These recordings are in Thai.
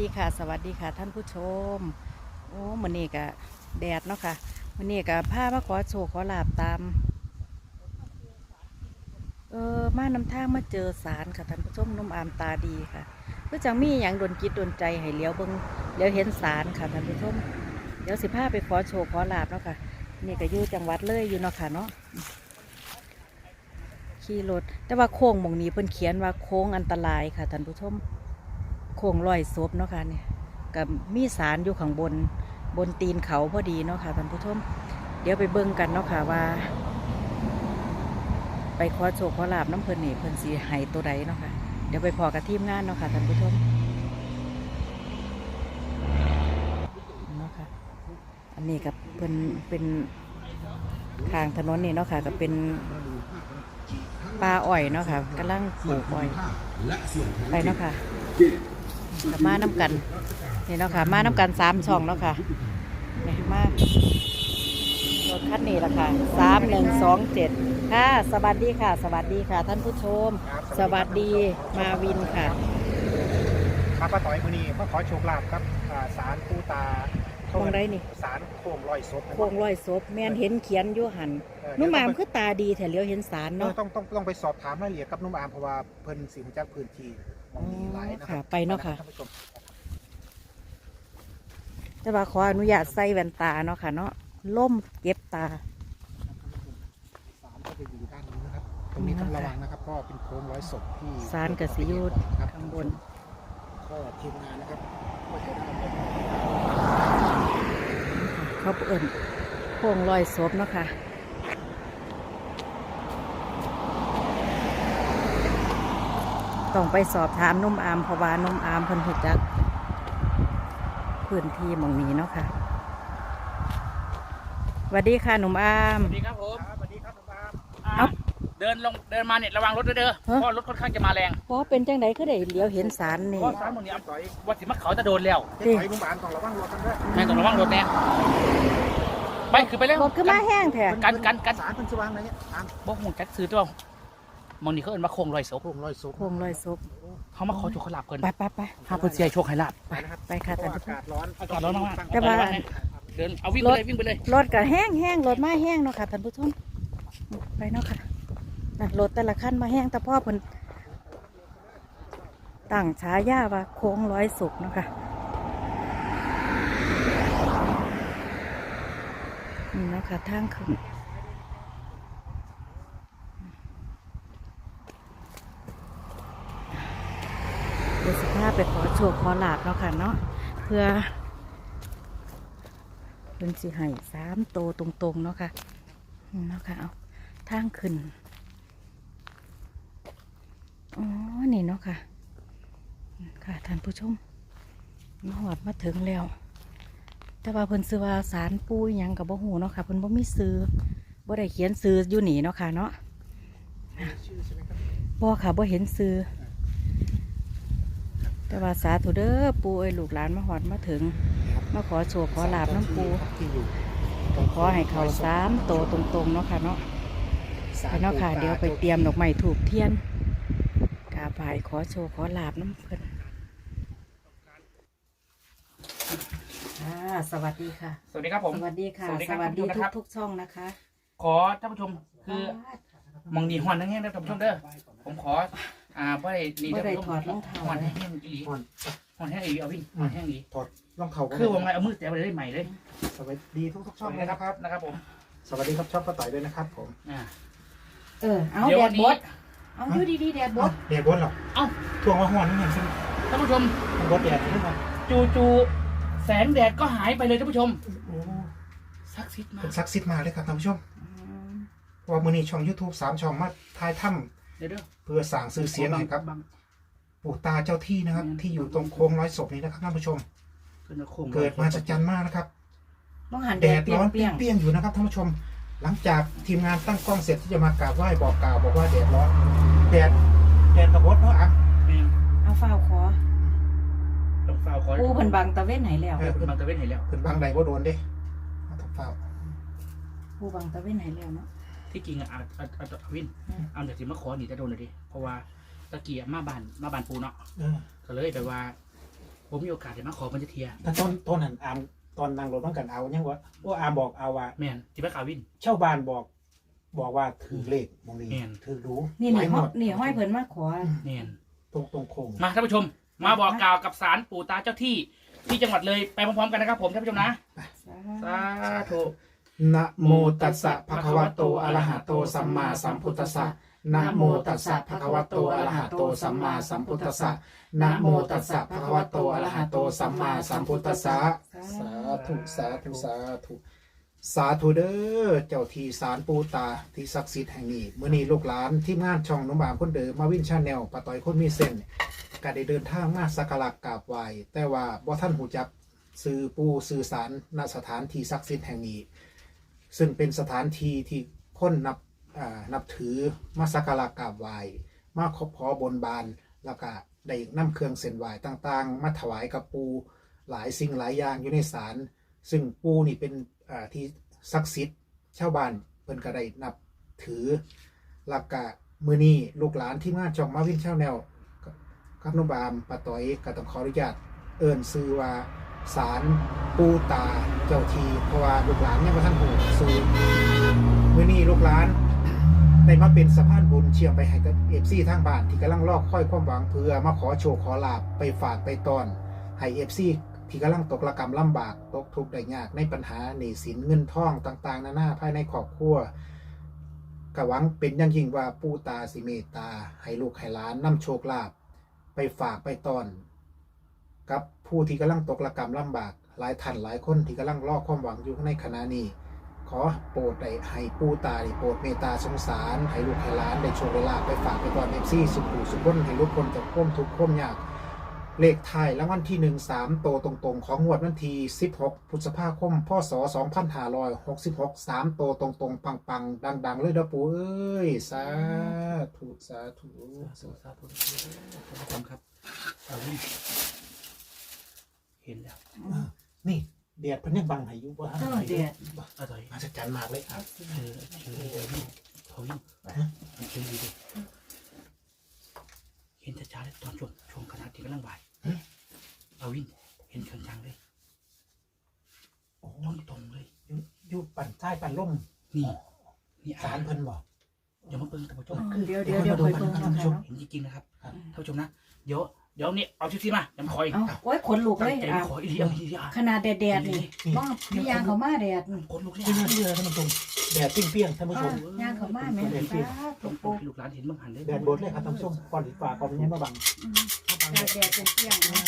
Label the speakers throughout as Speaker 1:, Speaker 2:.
Speaker 1: ดีค่ะ สวัสดีค่ะ ท่านผู้ชม โอ้มันนี่กะแดดเนาะค่ะมันนี่กะผ้ามาขอโชว์ขอลาบตาม เออมาน้ำทางมาเจอสารค่ะท่านผู้ชมนุ่มอามตาดีค่ะเพื่อจังมีอย่างดนจิตดนใจให้เลี้ยวเบิงเลี้ยวเห็นสารค่ะท่านผู้ชมเดี๋ยวสิพาไปขอโชว์ขอลาบเนาะค่ะ นี่ก็อยู่จังหวัดเลยอยู่เนาะค่ะเนาะขี่รถแต่ว่าโค้งมองนี้เพิ่นเขียนว่าโค้งอันตรายค่ะท่านผู้ชม โค้งลอยศพเนาะค่ะเนี่ยกับมีสารอยู่ข้างบนบนตีนเขาพอดีเนาะค่ะท่านผู้ชมเดี๋ยวไปเบิ่งกันเนาะค่ะว่า ไปขอโชคขอลาบน้ำเพิ่นนี่เพิ่นสีให้ตัวใดเนาะค่ะเดี๋ยวไปพอกับทีมงานเนาะค่ะท่านผู้ชมเนาะค่ะอันนี้กับเพิ่นเป็นทางถนนนี่เนาะค่ะก็เป็นปลาอ้อยเนาะค่ะกำลังปลูกอ้อย ไปเนาะค่ะ กับมาน้ำกันนี่เนาะค่ะ มาน้ำกันสามช่องเนาะค่ะนี่มารถคันนี้ละค่ะสามหนึ่งสองเจ็ดค่ะ สวัสดีค่ะ สวัสดีค่ะ ท่านผู้ชม สวัสดีมาวินค่ะ
Speaker 2: ครับป้าต่อยมือนี้มาขอโชคลาภครับอ่าสารปูตา
Speaker 1: โค้งได้นี่
Speaker 2: สารโค้งลอยศพนะ
Speaker 1: โค้งร้อยศพแม่นเห็นเขียนอยู่หัน
Speaker 2: เออ
Speaker 1: นุ่มอาม
Speaker 2: เดี๋ยว
Speaker 1: คือตาดีแต่เลี้ยวเห็นสาร
Speaker 2: ต้อง
Speaker 1: เนาะ
Speaker 2: ต้องต้องต้องไปสอบถามรายละเอียดกับนุ่มอามเพราะว่าเพิ่นสิมาจากพื้นที่ มองมีหลายนะค
Speaker 1: ค่ะ
Speaker 2: รับ
Speaker 1: ไปเนาะค่ะ
Speaker 2: ท่านผู้ชม
Speaker 1: แต่ว่าขออนุญาตใส่แว่นตาเนาะค่ะเนาะล่มเก็บตา
Speaker 2: สารก็จะอยู่ด้านนี้นะครับ ตรงนี้ต้องระวังนะครับ เพราะว่าเป็นโค้งร้อยศพที่
Speaker 1: สารกับสิอยูด
Speaker 2: ครับ
Speaker 1: ข้างบน
Speaker 2: ก็ทีมงานนะครับก็จะได้
Speaker 1: เขาเอิ่นโค้งลอยศพเนาะค่ะ ต้องไปสอบถามนุ่มอามเพราะว่านุ่มอามเพิ่นหูจักพื้นที่หมองนี้เนาะค่ะสวัสดีค่ะหนุ่มอาม
Speaker 3: สวัสดีครับผม
Speaker 2: ครับสวัสดีครับนุ่มอาม
Speaker 3: อ่า
Speaker 1: เอ้า
Speaker 3: เดินลงเดินมาเนี่ยระวังรถด้วยเด้อ
Speaker 1: ฮะ
Speaker 3: เพราะรถค่อนข้างจะมาแรง
Speaker 1: เพราะเป็นจังไดคือได้เลี้ยวเห็นสารนี่
Speaker 3: เพราะสายหมดนี้
Speaker 2: ต่อย
Speaker 3: วัดสิมักเขาจะโดนแล้ว
Speaker 2: เจ๊ต่อยนุ่มอามต้องระวังรถกันด้วย
Speaker 3: แม่ต้องระวังรถแน่ไปคือไปแล้ว
Speaker 1: รถคือมาแห้งแท้
Speaker 3: กันกันกัน
Speaker 2: สารเป็นสว่างอะไรเนี่ยอาม
Speaker 3: บอกหมุนจักซื้อตัว มองนี่เขาเอินมาโคงลอยศพ
Speaker 2: โค้งร้อยศพ
Speaker 1: โค้งลอยศพ
Speaker 3: เขามาขอโชคขอลาบเกิน
Speaker 1: ไปไปไป
Speaker 3: ถ้าเพื่อเสียโชคให้ลาบ
Speaker 2: ไปนะครับ
Speaker 1: ไปค่ะ
Speaker 2: เพ
Speaker 1: ท่าน
Speaker 2: ราะ
Speaker 1: ผู้ช
Speaker 2: อามกาศร้อน
Speaker 3: อากาศร้อนมาก
Speaker 1: แต่ว่า
Speaker 3: เดินเอาวิ่งไปเลยวิ่งไปเลย
Speaker 1: รถก็แห้งแห้งรถมาแห้งเนาะค่ะท่านผู้ชมไปเนาะค่ะนั่นรถแต่ละคันมาแห้งแต่พ่อเพิ่นตั้งฉายาว่าโค้งร้อยสุกเนาะค่ะนี่เนาะคะทางขึ้น ดี๋ยวสิพาไปขอโชคขอลาบเนาะค่ะเนาะเพื่อเพิ่นสิให้สามโตตรงๆเนาะค่ะเนาะค่ะเอาทางขึ้นอ๋อนี่เนาะค่ะ ค่ะท่านผู้ชมมาหอดมาถึงแล้ว แต่ว่าเพิ่นซื้อว่าสารปูยังกับบ่หูเนาะค่ะเพิ่นบ่มีซื้อบ่ได้เขียนซื้ออยู่นี่เนาะค่ะเนาะ
Speaker 2: บ่
Speaker 1: ค่ะบ่เห็นซื้อ แต่ว่าสาธุเด้อปูเอ้ยลูกหลานมาหอดมาถึง มาขอโชคขอลาบน้ำปู
Speaker 2: ที่อยู่
Speaker 1: ขอให้เขาสามโตวตรงๆเนาะค่ะเนาะไปเนาะค่ะ เดี๋ยวไปเตรียมดอกไม้ถูกเทียนกราบไหว้ขอโชว์ขอลาบน้ำเพิ่นอ่าสวัสดีค่ะ
Speaker 3: สวัสดีครับผม
Speaker 1: สวัสดีค่ะ
Speaker 3: สวัสดี
Speaker 1: ส
Speaker 3: ครับ
Speaker 1: วัสดี
Speaker 3: ทุกท่าน
Speaker 1: ทุ
Speaker 3: นะครับ
Speaker 1: กทุกช่องนะคะ
Speaker 3: ขอท่านผู้ชมคือมองนี่หอนทั้งแห้งนะท่านผู้ชมเด้อผมขอ อ่าบ่ได้นี่
Speaker 1: บ่
Speaker 3: ท่าน
Speaker 1: ได้
Speaker 3: ผู้ช
Speaker 1: ถอดรอง
Speaker 3: ม
Speaker 1: เท้า
Speaker 3: หอน
Speaker 1: เล
Speaker 3: แห้
Speaker 1: ย
Speaker 3: งอีหลี
Speaker 2: อ่อน
Speaker 3: หอนแห้งอีหลีเอาวิ่งหอนแห้งอีหลี
Speaker 2: ถอดรองเท้า
Speaker 3: คือวงไงเอามือแตะไปเลยใหม่เลย
Speaker 2: สวัสดีทุกทุกๆ
Speaker 3: ส
Speaker 2: ช่อ
Speaker 3: วั
Speaker 2: ง
Speaker 3: ส
Speaker 2: เล
Speaker 3: ดี
Speaker 2: ย
Speaker 3: ค
Speaker 2: นะ
Speaker 3: รับ
Speaker 2: ครับ
Speaker 3: นะครับผม
Speaker 2: สวัสดีครับชอบป้าต่อยด้วยนะครับ ผม
Speaker 3: อ่า
Speaker 1: เออ เอา
Speaker 3: เดี๋ยว
Speaker 1: แด
Speaker 3: วั
Speaker 1: ด
Speaker 3: นนี้
Speaker 1: บดเอาอยู่ดีๆแดดบด
Speaker 2: เดียบดหรอ
Speaker 3: เอ้า
Speaker 2: ทวงว่าห่อนนี่เห็นใช่ไหม
Speaker 3: ท่านผู้ชม
Speaker 2: บดแดดนี่ครับ
Speaker 3: จูจูแสงแดดก็หายไปเลยท่านผู้ชม
Speaker 2: โอ้
Speaker 3: ซักซิดมา
Speaker 2: เป็นซักซิดมาเลยครับท่านผู้ชม
Speaker 1: อืม
Speaker 2: เพราะว่ามือนี้ช่อง YouTube สามช่องมาทายถ้
Speaker 3: เดี๋ยวเด้อำ
Speaker 2: เพื่อสั่งซื้อเสียงให้ครับ
Speaker 3: บัง
Speaker 2: ปู่ตาเจ้าที่นะครับ
Speaker 3: อืม
Speaker 2: ที่อยู่ตรงโค้งร้อยศพนี้นะครับท่านผู้ชม
Speaker 3: ขึ้นมาโค้ง
Speaker 2: เกิดมาจัดจันมากนะครับ
Speaker 1: ต้องหัน
Speaker 2: แด
Speaker 1: แดด
Speaker 2: ด
Speaker 1: เปรี้
Speaker 2: ร้อน
Speaker 1: ยง
Speaker 2: เปรี้ยงๆอยู่นะครับท่านผู้ชม หลังจากทีมงานตั้งกล้องเสร็จที่จะมากราบไหว้บอกกล่าวบอกว่าแดดร้อนแดดแดดกระบดเนาะอะ
Speaker 3: แม่ง
Speaker 1: ๆเอาฝ้าวขอ
Speaker 3: ต้องฝ้าวขอ
Speaker 1: ปูเพิ่นบังตะเวนไหนแล้ว
Speaker 3: เออเป็นบางตะเวนเห็นแล้ว
Speaker 2: เพิ่นบางใดบ่โดนเด้เอาต้องเฝ้า
Speaker 1: ปูบังตะเวนไหนแล้วเนาะ
Speaker 3: ที่จริงอะเอาเอาเอาเอาวิน
Speaker 1: อืม
Speaker 3: เอาจากสิมาขอหนีจะโดนเลยดิเพราะว่าตะกี้อะมาบ้านมาบ้านปูเนาะ
Speaker 2: เออ
Speaker 3: ก็เลยแบบว่าผมมีโอกาสจะมาขอมันจะเทีย
Speaker 2: แต่ต้นต้นหันอามตอนนั่งรถต้องกันเอายังว่าว่าอามบอกเอาว่า
Speaker 3: แม่นจิบะกาวิน
Speaker 2: เช่าบ้านบอก บอกว่าถือเลขมองนี้
Speaker 3: แม่น
Speaker 2: ถือรู้
Speaker 1: นี่
Speaker 2: ห
Speaker 1: นี่
Speaker 2: ลายหม
Speaker 1: ห้อย
Speaker 2: ด
Speaker 1: นี่ห้อยเพิ่นมาขอ
Speaker 3: แม่น
Speaker 2: ตรงตรงโค้ง
Speaker 3: มาท่านผู้ชม มาบอกกล่าวกับศาลปู่ตาเจ้าที่ที่จังหวัดเลยไปพร้อมๆกันนะครับผมท่านผู้ชมนะสาธุ
Speaker 2: นะโมตัสสะภะคะวะโตอะระหะโตสัมมาสัมพุทธัสสะนะโมตัสสะภะคะวะโตอะระหะโตสัมมาสัมพุทธัสสะนะโมตัสสะภะคะวะโตอะระหะโตสัมมาสัมพุทธัสสะสาธุสาธุสาธุสาธุเด้อเจ้าที่ศาลปูตาที่ศักดิ์สิทธิ์แห่งนี้เมื่อนี้ลูกหลานที่งานช่องน้องบามคนเดิมมาวินชาแนลปะต่อยคนมีเส้นก็ได้เดินทางมาสักการะกราบไหว้แต่ว่าบ่ท่านหูจักสื่อปูสื่อสารณสถานที่ศักดิ์สิทธิ์แห่งนี้ ซึ่งเป็นสถานที่ที่คนนับนับถือมาสักการะกราบไหว้มาขอพอบนบานแล้วก็ได้นำเครื่องเส้นไหว้ต่างๆ มาถวายกับปูหลายสิ่งหลายอย่างอยู่ในศาลซึ่งปูนี่เป็นที่ศักดิ์สิทธิ์ชาวบ้านเพิ่นก็ได้นับถือแล้วก็มือนี้ลูกหลานที่มาจองมาวินเช่าแนวกับนุบามปะต้อยก็ต้องขออนุญาตเอิ้นซื้อว่า ศาลปูตาเจ้าทีเพราะว่าลูกหลานเนี่ยมาท่านหูซื้อมือนี้ลูกหลานได้มาเป็นสะพานบุญเชื่อมไปให้กับเอฟซีทางบ้านที่กำลังรอกค่อยความหวังเพื่อมาขอโชคขอลาบไปฝากไปตอนให้เอฟซีที่กำลังตกระกรรมลำบากตกทุกข์ได้ยากในปัญหาหนี้สินเงินทองต่างๆ นานาภายในครอบครัวกะหวังเป็นอย่างยิ่งว่าปูตาสิเมตตา ให้ลูกให้หลานนำโชคลาภไปฝากไปตอน กับผู้ที่กำลังตกระกรรมลำบาก หลายท่านหลายคนที่กำลังรอความหวังอยู่ในขณะนี้ ขอโปรดได้ให้ปู่ตาได้โปรดเมตตาสงสาร ให้ลูกให้หลานได้โชคได้ลาไปฝากไปก่อนเอฟซีสุขุสุขคนให้ลูกคนจากพ้มทุกข์พ้มยาก เลขไทยรางวัลที่หนึ่งสามโตตรงๆ ของงวดวันที่16พฤษภาคมพศ2566สามโตตรงๆ ปังๆ ดังๆ เลยเด้อปู่เอ้ยสาธุสาธุ
Speaker 3: สาธุสาธุท่านผู้ชมครับ เห็นแล้ว
Speaker 2: นี่เดียดเพิ่นยังบังให้อยู่บ่
Speaker 1: เออเดียด
Speaker 3: อร่อย
Speaker 2: มาจัดการมากเลยครับ
Speaker 3: เชื่อเชื่อเลยพี่เขาวิ่งมันเชื่อดีดิเห็นช้าๆเลยตอนช่วงช่วงขณะที่กำลังบ่ายเอาวิ่งเห็นจังๆเลย
Speaker 2: โอ้
Speaker 3: ตรงตรงๆเลย
Speaker 2: อยู่อยู่ปั่นใต้ปั่นล่ม
Speaker 3: นี่นี่
Speaker 2: สารเพิ่นบอก
Speaker 3: เดี๋ยวมาเบิ่งท่านผู้ชม
Speaker 1: เดี๋ยวเดี๋ยวเดี๋ยวคอยเบิ่ง
Speaker 2: ท่า
Speaker 1: เนาะ
Speaker 2: นผู้ชม
Speaker 1: ค่ะ
Speaker 3: เห็นจริงๆนะครับ ท่านผู้ชมนะเดี๋ยว เดี๋ยวนี่เอาชุดที่มาเดี๋ยวมาคอย
Speaker 1: เอ้าโอ้ยขนลุก
Speaker 3: ตั้
Speaker 1: เล
Speaker 3: ง
Speaker 1: ย
Speaker 3: ใจ
Speaker 1: อะ
Speaker 3: ขออีเดียอีเดีย
Speaker 1: ขนาดแดดๆนี่ บ้องพี่ยางเขามาแดดนี่
Speaker 3: คนลุกเลย
Speaker 2: ที่นี่เลยท่านผู้ชมแดดปิ้งเปี้ยงท่านผู้ชม
Speaker 1: ย่างเขามาแม่
Speaker 2: แดดเปรี้ยง
Speaker 3: ตรงตรงที่ลูกหลานเห็นบ้างหันเลย
Speaker 2: แดดบดเลยครับท่านผู้ชมก่อนดีกว่าก่อนนี้มาบัง
Speaker 1: แดดแดดเป็นเที่ยงนะ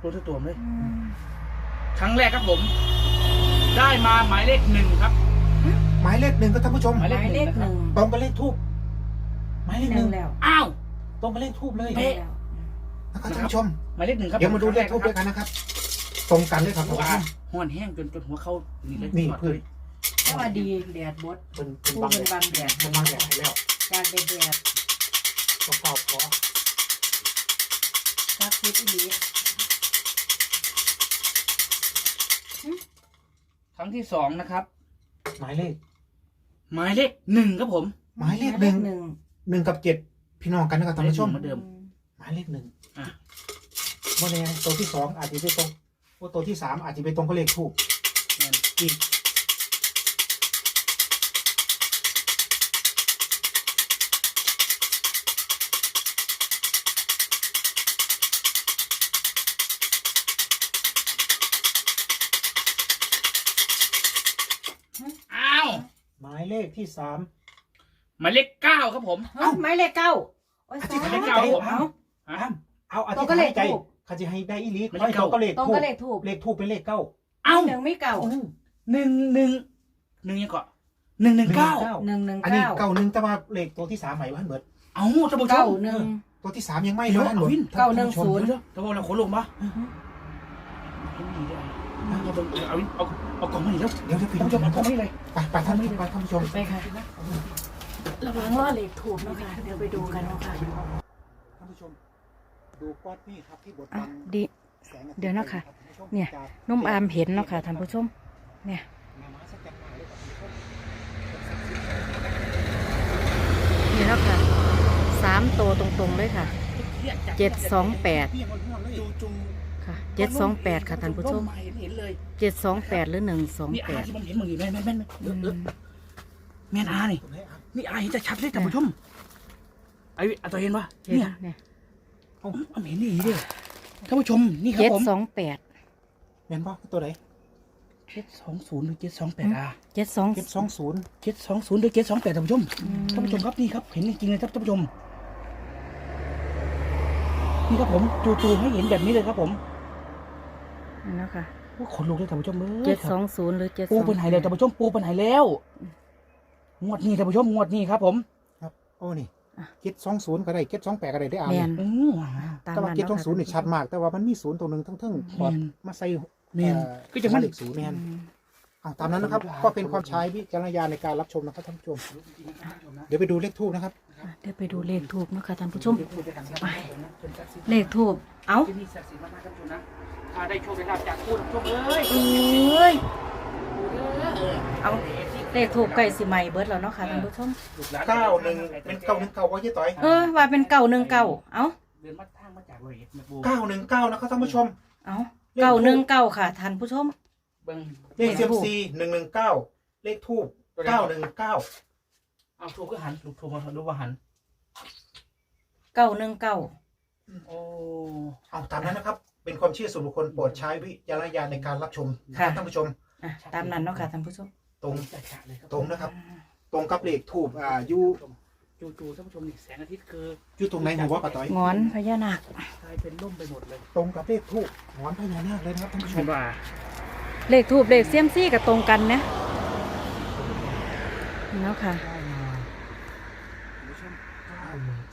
Speaker 3: ตัวตัวตัวเลย
Speaker 1: อืม
Speaker 3: ครั้งแรกครับผม ได้มาหมายเลขหนึ่งครับ
Speaker 2: หมายเลขหนึ่งก็ท่านผู้ชม
Speaker 3: ห
Speaker 1: ห
Speaker 3: มาย
Speaker 1: มายเลขหนึ่ง
Speaker 2: ตรงกับเลขทูบหมายเลข
Speaker 1: ห
Speaker 2: ห
Speaker 1: นึ่
Speaker 2: นึ่
Speaker 1: ง
Speaker 2: ง
Speaker 1: แล้ว
Speaker 3: อ้าว
Speaker 2: ตรงกับเลขทูบเลย
Speaker 3: เป๊ะ
Speaker 2: นะครับท่านผู้ชม
Speaker 3: หมายเลขหนึ่งครับ
Speaker 2: เดี๋ยวมาดูเลขทูบด้วยกันนะครับ ตรงกันเลยครับ
Speaker 3: หั
Speaker 2: ท่าน
Speaker 3: ว
Speaker 2: ผู้ชม
Speaker 3: ห้อนแห้งจนจนหัวเข้านี่เลย
Speaker 2: นี่
Speaker 3: จอด
Speaker 2: พื้น
Speaker 3: เลย
Speaker 1: ถ้าว่าดีแดดบด
Speaker 2: เป็นเป็น
Speaker 1: ผู้
Speaker 2: บาง
Speaker 1: เป็น
Speaker 2: แดด
Speaker 1: บางแดด
Speaker 2: เป็นบางแดดให้แล้ว
Speaker 1: จากแดดแดด
Speaker 2: ต้องเฝ้าขอ
Speaker 1: ซักฟิตอีหลี
Speaker 3: ครั้งที่สองนะครับ
Speaker 2: หมายเลข
Speaker 3: หมายเลขหนึ่งครับผม
Speaker 2: หมายเลขหนึ่ง
Speaker 1: หนึ่ง
Speaker 2: หนึ่งกับเจ็ดพี่น้องกันนะครับท่านผู้ชม
Speaker 3: เหมือนเดิม
Speaker 2: หมายเลขหนึ่ง
Speaker 3: อะ
Speaker 2: โมเดลตัวที่สองอาจจะไปตรงโอ้ตัวที่สามอาจจะไปตรงกับเลขทูบ
Speaker 3: นั่น
Speaker 2: อีก เลขที่สาม
Speaker 3: หมายเลขเก้าครับผม
Speaker 1: เอ้าหมายเลขเก้าโอ้ย
Speaker 2: อา
Speaker 1: สา
Speaker 2: ทิตย์
Speaker 3: หมายเลขเก้าครับผม
Speaker 1: เอ้า
Speaker 3: อะ
Speaker 2: เอาอ
Speaker 1: ตร
Speaker 2: ธิ
Speaker 1: ง
Speaker 2: ษ
Speaker 1: กับ
Speaker 2: ฐา
Speaker 1: เล
Speaker 2: น
Speaker 1: ข
Speaker 2: ใจ
Speaker 1: ทูบ
Speaker 2: เขาจะให้ได้อีหลี
Speaker 3: ไม่
Speaker 2: ขอ
Speaker 3: ใช่
Speaker 2: ให้ตรงกับเลข
Speaker 1: ตรง
Speaker 2: ทู
Speaker 1: ก็
Speaker 2: บ
Speaker 1: เลขทูบ
Speaker 2: เลขทูบเป็นเลขเก้า
Speaker 3: เอ้า
Speaker 1: หนึ่งไม่เก่า
Speaker 2: อืม
Speaker 3: หนึ่งหนึ่งหนึ่งยังเกาะหนึ่งหนึ่งเก้า
Speaker 1: หนึ่งหนึ่ง
Speaker 2: อันนี้
Speaker 1: เก้า
Speaker 2: เก้าหนึ่งแต่ว่าเลขตัวที่สามหมายว่าเหมือน
Speaker 3: เอ้าท่านผู้ช
Speaker 1: เก้าม หนึ่ง
Speaker 2: ตัวที่สามยังไม่
Speaker 3: เดี๋ยว
Speaker 2: ว่าเหมื
Speaker 3: เอา
Speaker 2: อน
Speaker 3: วิน
Speaker 1: เก้าหนึ่งศูนย์
Speaker 3: เดี๋ยวแต่ว่าเราขนลงปะเอาเบิ่งเอาวินเอา เอากล่องมาอีกแล้ว
Speaker 2: เดี๋ยวจะปิยวไท่า
Speaker 3: น
Speaker 2: ผู้ชม
Speaker 3: เอากล่งมาอีกเลย
Speaker 2: ไปไปท่านผู้ชมไปท่านผู้ชม
Speaker 1: ไปค่ะระวังล่อเหล็กถูกนะคะเดี๋ยวไปดูกันนะคะ
Speaker 2: ท่านผู้ชมดูก้อนนี่ครับที่บด
Speaker 1: อ่
Speaker 2: บัง
Speaker 1: ดี
Speaker 2: แสง
Speaker 1: เดี๋ยวนะคะ เนี่ยนุ่มอามเห็นเนาะค่ะท่านผู้ชม เนี่ย
Speaker 2: แม่เลานี่แล้วค่ะสา
Speaker 1: มตัวตรงๆเลยค่ะ เจ็ดสองแปดค่ะเจ็ดสองแปดค่ะท่านผู้ชม
Speaker 3: เห็นเลย
Speaker 1: เจ็ดสองแปดหรือหนึ่งสอง
Speaker 3: นี่
Speaker 1: แป
Speaker 3: อา
Speaker 1: ด
Speaker 3: ที่ผมเห็นมึงอยู่แม่นแม่นแม่นแม่นเออเออแม่นอานี่นี่อาเห็นจะชัดเลยท่านผู้ชมไอ้อาตัวเห็นปะ
Speaker 1: เจ็ด
Speaker 3: เนี่ย
Speaker 1: เนี่ย
Speaker 3: เอาเอาเห็นนี่เด้อท่านผู้ชมนี่ครับ
Speaker 1: เจ็ด
Speaker 3: ผม
Speaker 1: สองแปด
Speaker 2: แม่นบ่ตัวไหน
Speaker 3: เจ็ดสองศูนย์หรือเจ็ดสองแปดอา
Speaker 1: เจ็ดสอง
Speaker 2: เจ็ดสองศูนย์
Speaker 3: เจ็ดสองศูนย์หรือเจ็ดสองแปดท่านผู้ชม
Speaker 1: อืม
Speaker 3: ท่านผู้ชมครับนี่ครับเห็นจริงๆเลยครับท่านผู้ชมนี่ครับผมจู่ๆให้เห็นแบบนี้เลยครับผม
Speaker 1: นั่นเนาะค่ะ
Speaker 3: โอ้ ขนลุกเลยท่านผู้ชมเอ้ย
Speaker 1: เจ็ดสองศูนย์หรือเจ็ด
Speaker 3: ปู
Speaker 1: สอง
Speaker 3: เป็นไหนแล้วท่านผู้ชมปูเป็นไหนแล้วงวดนี้ท่านผู้ชมงวดนี้ครับ ผม
Speaker 2: ครับ โอ้นี่เจ็ดสองศูนย์ก็ได้เจ็ดสองแปดก็ได้ได้อ่าน
Speaker 1: แมน
Speaker 3: อืม
Speaker 1: ตาม
Speaker 2: แต่ว่า
Speaker 1: นั้น
Speaker 2: เจ็ดส
Speaker 1: เนาะ
Speaker 2: องศูนย์นี่ชัดมาก แต่ว่ามันมีศูนย์ตัวหนึ่งทั้งๆขอด
Speaker 3: แม่น
Speaker 2: มาใส่
Speaker 3: แม่น
Speaker 2: เอ่อ
Speaker 3: คือจังมัน
Speaker 2: เลขศูนย์แมน
Speaker 1: อืม
Speaker 2: เอาตามนั้นนะครับ ก็เป็นความใช้วิจารณญาณในการรับชมนะครับท่านผู้ชม เดี๋ยวไปดูเลขทูบนะครับ
Speaker 1: อะเดี๋ยวไปดูเลขทูบเนาะค่ะท่านผู้ชม
Speaker 3: ไป
Speaker 1: เลขทูบเอ้า
Speaker 3: ที่นี่ศักดิ์สิทธิ์มากๆท่านผู้ชมนะ ถ้าได้โชคได้ลาบจากผู้ท่านผู้ชมเอ้ย
Speaker 1: เอ้ย
Speaker 3: เออ
Speaker 1: เอาเลขทูบไก่สิใหม่เบิดแล้วเนาะค่ะท่านผู้ชม
Speaker 3: ลูหล
Speaker 2: เก้าหนึ่งเป็นเก้าหนึ่งเก้าว่ายี่ต่อย
Speaker 1: เออ ว่าเป็นเก่าหนึ่งเก่าเอ้า
Speaker 3: เดินมาทางมาจากร้อยเอ็ดแม่ปู
Speaker 2: เก้าหนึ่งเก้านะครับท่านผู้ชม
Speaker 1: เอ้าเก่าหนึ่งเก่าค่ะท่านผู้ชม
Speaker 3: เบิ้ง
Speaker 2: เลขเซียมซีหนึ่งหนึ่งเก้าเลขทูบเก้าหนึ่งเก้า
Speaker 3: เอาถูกก็หันถูกถูกมาดูว่าหัน
Speaker 1: เก่าหนึ่งเก่า
Speaker 3: โอ้
Speaker 2: เอาตามนั้นนะครับ เป็นความเชื่อส่วนบุคคลโปรดใช้วิจารณญาณในการรับชมนะครับท่านผู้ชม
Speaker 1: อะตามนั้นเนาะค่ะท่านผู้ชม
Speaker 2: ตรง
Speaker 3: จัดฉากเลยครับ
Speaker 2: ตรงนะครับตรงกับเลขทูบอ่าอยู่
Speaker 3: จู่ๆท่านผู้ชมนี่แสงอาทิตย์คือ
Speaker 2: อยู่ตรงไหนหัวปะต่อย
Speaker 1: งอนพญานาค
Speaker 3: กลายเป็นร่มไปหมดเลย
Speaker 2: ตรงกับเลขทูบหงอนพญานาคเลยนะครับท่านผู้ช
Speaker 3: เห็
Speaker 2: ม
Speaker 3: นว่า
Speaker 1: เลขทูบเลขเซียมซี่กับตรงกันนะเนาะค่ะ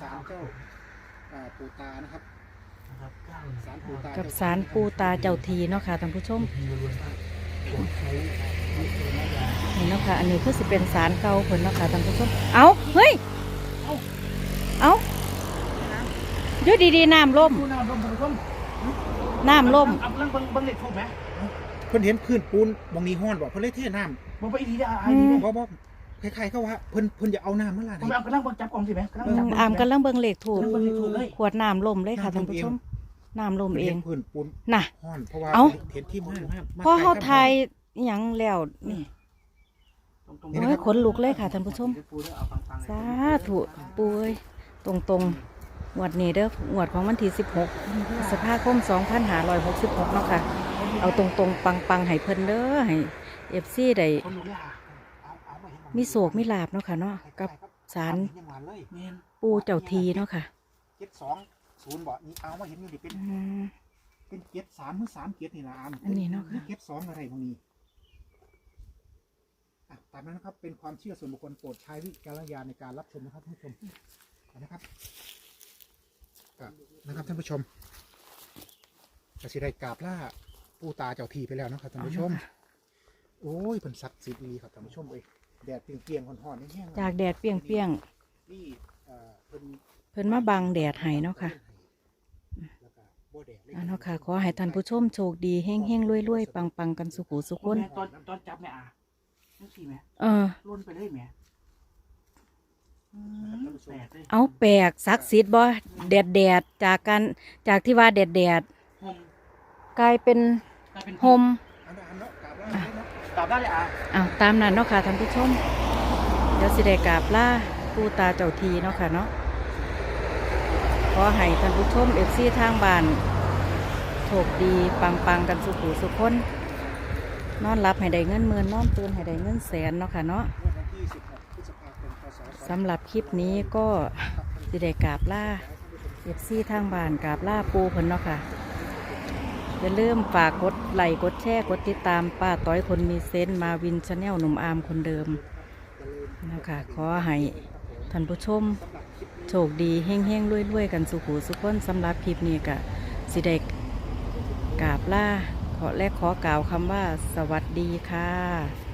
Speaker 2: สามเจ้าอ่าปูตานะครับ
Speaker 3: นะครับเก้า
Speaker 2: สารปูตา
Speaker 1: กับสารปูตาเจ้าทีเนาะค่ะท่านผู้ชมนี่เนาะค่ะอันนี้คือสิเป็นสารเก่าผลเนาะค่ะท่านผู้ชมเอาเฮ้ยเอาอยู่ดีๆน้ำล่ม
Speaker 3: ผู้นำร่มท่านผู้ชม
Speaker 1: น้ำล่ม
Speaker 3: เอาเรื่องเบิ้งเบิ้งเล็กถูกไหม
Speaker 2: เพิ่นเห็นพื้นปูนบางนี้ห้อนบอกเพิ่นเลยเทน้
Speaker 3: มึงไปอีทีได้ไอ้
Speaker 1: อื
Speaker 3: ดี
Speaker 1: ม
Speaker 3: เนี่ยำ
Speaker 2: บ่บ่คล้ายๆเขาว่าเพิ่นเพิ่นจะเอาน้ำมาลาด
Speaker 3: ผม
Speaker 2: ให้
Speaker 3: เอากระลังเบิ้งจับกล่องสิไหมกระลัง
Speaker 1: อื
Speaker 3: จับ
Speaker 1: ม
Speaker 3: กล่อง
Speaker 1: อามกำลังเบิ่งเลขถูก
Speaker 3: กำลังเบิ้งเล็กถูกเลย
Speaker 1: ขวดน้ำล่มเลยค่ะท่านผู้ชม น้ำล่ม
Speaker 2: เพิ่น
Speaker 1: เอ
Speaker 2: เห็
Speaker 1: ง
Speaker 2: นพื้นปูน
Speaker 1: น่ะ
Speaker 2: ห้อนเพราะว่า
Speaker 1: เอ้า
Speaker 2: เห็นที่ม่านมาก
Speaker 1: พอเขาไทยอหยังแล้วนี่
Speaker 3: ตรง
Speaker 1: โอ้ยขนลุกเลยค่ะท่านผู้ชม
Speaker 3: ปูเอาฟังๆ
Speaker 1: สาธุปุ้ยตรงตรงๆงวดนี้เด้องวดของวันที่16พฤษภาคม2566เนาะค่ะ เอาตรงตรงๆปังๆให้เพิ่นเด้อให้เอฟซีได้
Speaker 3: คนลุกเลยอะ
Speaker 2: เอาเอาาเห็น
Speaker 1: มีโศกมีลาบเนาะค่ะเนาะกับสาร
Speaker 2: เห็นยังหวานเลย
Speaker 3: เมน
Speaker 1: ปูเจ้าทีเนาะค่ะ
Speaker 2: เจ็ดสอง ศูนย์บ่นี่เอามาเห็นอยู่ดิเป็น
Speaker 1: อืม
Speaker 2: เป็นเจ็ดสามหรือสามเจ็ดนี่ละอาม
Speaker 1: อันนี้เนาะค่ะ
Speaker 2: เจ็ดสองอะไรพวกนี้อะตามนั้นนะครับ เป็นความเชื่อส่วนบุคคลโปรดใช้วิจารณญาณในการรับชมนะครับท่านผู้ชมนะครับอะนะครับท่านผู้ชมกสิได้กราบล่าปู่ตาเจ้าทีไปแล้วนะครับท่านผู้ชม โอ้ยเป็นศักดิ์สิทธิ์ดีครับท่านผู้ชมเอ้ยแดดเปรียงๆห่อนๆนี่แห้งๆ
Speaker 1: จากแดดเปรี้ยง
Speaker 2: นี่เอ่อเพิ่น
Speaker 1: ๆ เพิ่นมาบังแดดให้เนาะค่ะ
Speaker 2: แล้วก็บ่แดดเลย
Speaker 1: อ่าเนาะค่ะ ขอให้ท่านผู้ชมโชคดีเฮงๆรวยๆปังๆกันสุขุสุขคน
Speaker 3: แม่ตอนตอนจับแม่อะนั่นสิแม่
Speaker 1: เออ
Speaker 3: ล้นไปเลยแม่อืมแปลกเลย
Speaker 1: เอาแปลกศักดิ์สิทธิ์บ่แดดแดดๆจากการจากที่ว่าแดดแดด
Speaker 3: โฮม
Speaker 1: ๆกลายเป็น
Speaker 3: กลายเป็น
Speaker 1: โฮม
Speaker 2: อันนั้นอันนั้นกราบล่าเลยเนาะ
Speaker 3: กลับได้เลยอะ
Speaker 1: อ้าวตามนั้นเนาะค่ะท่านผู้ชม เดี๋ยวสิได้กราบล่าปูตาเจ้าทีเนาะค่ะเนาะ ขอให้ท่านผู้ชมเอฟซีทางบ้านโชคดีปังๆกันสุขุสุขคน นอนรับให้ได้เงินหมื่นนอนตื่นให้ได้เงินแสนเนาะค่ะเนาะสำหรับคลิปนี้ก็สิได้กราบล่าเอฟซีทางบ้านกราบล่าปูเพิ่นเนาะค่ะอย่าลืมฝากกดไลค์กดแชร์กดติดตามป้าต้อยคนมีเซนต์มาวินชาแนลหนุ่มอามคนเดิมนะคะขอให้ท่านผู้ชม โชคดีเฮงเฮงรวยรวยๆกันสุขูสุขคนสำหรับคลิปนี้กะสิเด็กกาบล่าขอและขอกล่าวคำว่าสวัสดีค่ะ